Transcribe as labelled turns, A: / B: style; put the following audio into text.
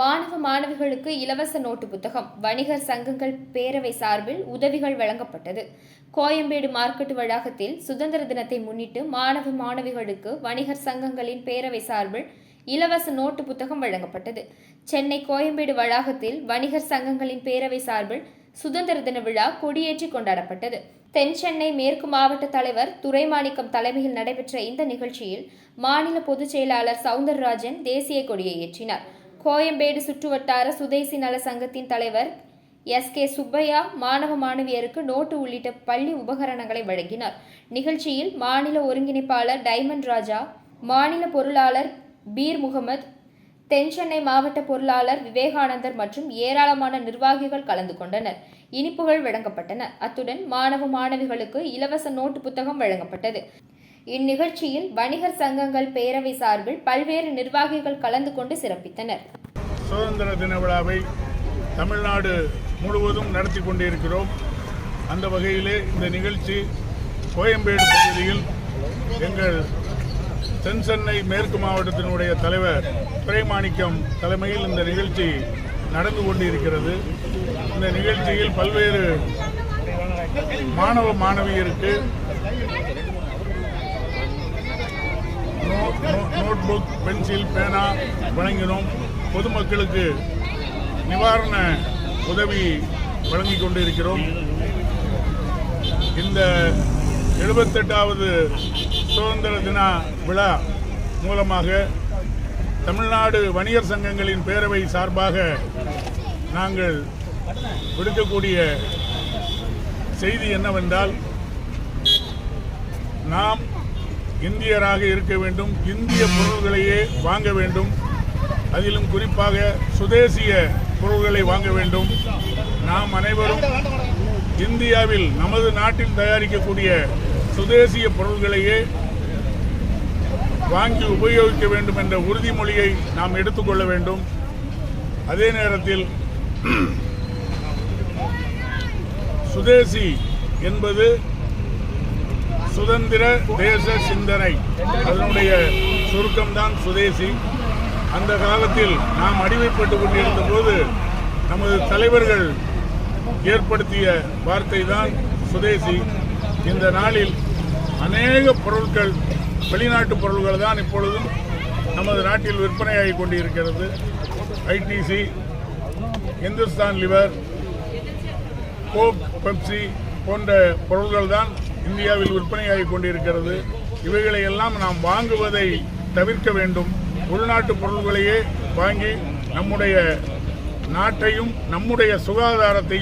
A: மாணவ மாணவிகளுக்கு இலவச நோட்டு புத்தகம் வணிகர் சங்கங்கள் பேரவை சார்பில் உதவிகள் வழங்கப்பட்டது. கோயம்பேடு மார்க்கெட் வளாகத்தில் சுதந்திர தினத்தை முன்னிட்டு மாணவ மாணவிகளுக்கு வணிகர் சங்கங்களின் பேரவை சார்பில் இலவச நோட்டு புத்தகம் வழங்கப்பட்டது. சென்னை கோயம்பேடு வளாகத்தில் வணிகர் சங்கங்களின் பேரவை சார்பில் சுதந்திர தின விழா கொடியேற்றி கொண்டாடப்பட்டது. தென் சென்னை மேற்கு மாவட்ட தலைவர் துரைமாணிக்கம் தலைமையில் நடைபெற்ற இந்த நிகழ்ச்சியில் மாநில பொதுச் செயலாளர் சவுந்தரராஜன் தேசிய கொடியை ஏற்றினார். கோயம்பேடு சுற்றுவட்டார சுதேசி நல சங்கத்தின் தலைவர் எஸ் கே சுப்பையா மாணவ மாணவியருக்கு நோட்டு உள்ளிட்ட பள்ளி உபகரணங்களை வழங்கினார். நிகழ்ச்சியில் மாநில ஒருங்கிணைப்பாளர் டைமண்ட் ராஜா மாநில பொருளாளர் பீர் முகமது தென் சென்னை மாவட்ட பொருளாளர் விவேகானந்தர் மற்றும் ஏராளமான நிர்வாகிகள் கலந்து கொண்டனர். இனிப்புகள் வழங்கப்பட்டன. அத்துடன் மாணவ மாணவிகளுக்கு இலவச நோட்டு புத்தகம் வழங்கப்பட்டது. இந்நிகழ்ச்சியில் வணிகர் சங்கங்கள் பேரவை சார்பில் பல்வேறு நிர்வாகிகள் கலந்து கொண்டு சிறப்பித்தனர்.
B: சுதந்திர தின விழாவை தமிழ்நாடு முழுவதும் நடத்தி கொண்டிருக்கிறோம். அந்த வகையிலே இந்த நிகழ்ச்சி கோயம்பேடு பகுதியில் எங்கள் தென்சென்னை மேற்கு மாவட்டத்தினுடைய தலைவர் துரைமாணிக்கம் தலைமையில் இந்த நிகழ்ச்சி நடந்து கொண்டிருக்கிறது. இந்த நிகழ்ச்சியில் பல்வேறு மாணவ மாணவியருக்கு புக் பென்சில் பேனா வழங்கினோம். பொதுமக்களுக்கு நிவாரண உதவி வழங்கி கொண்டிருக்கிறோம். இந்த எழுபத்தெட்டாவது சுதந்திர தின விழா மூலமாக தமிழ்நாடு வணிகர் சங்கங்களின் பேரவை சார்பாக நாங்கள் விடுக்கக்கூடிய செய்தி என்னவென்றால் நாம் இந்தியராக இருக்க வேண்டும் இந்திய பொருள்களையே வாங்க வேண்டும். அதிலும் குறிப்பாக சுதேசிய பொருள்களை வாங்க வேண்டும். நாம் அனைவரும் இந்தியாவில் நமது நாட்டில் தயாரிக்கக்கூடிய சுதேசிய பொருள்களையே வாங்கி உபயோகிக்க வேண்டும் என்ற உறுதிமொழியை நாம் எடுத்துக்கொள்ள வேண்டும். அதே நேரத்தில் சுதேசி என்பது சுதந்திர தேச சிந்தனை. அதனுடைய சுருக்கம்தான் சுதேசி. அந்த காலத்தில் நாம் அடிமைப்பட்டு கொண்டிருந்த போது நமது தலைவர்கள் ஏற்படுத்திய வார்த்தை தான் சுதேசி. இந்த நாளில் அநேக பொருட்கள் வெளிநாட்டு பொருள்கள் தான் இப்பொழுதும் நமது நாட்டில் விற்பனையாகி கொண்டிருக்கிறது. ITC Hindustan Lever Coke Pepsi போன்ற பொருள்கள் தான் இந்தியாவில் விற்பனையாகி கொண்டிருக்கிறது. இவைகளை எல்லாம் நாம் வாங்குவதை தவிர்க்க வேண்டும். உள்நாட்டு பொருள்களையே வாங்கி நம்முடைய நாட்டையும் நம்முடைய சுகாதாரத்தையும்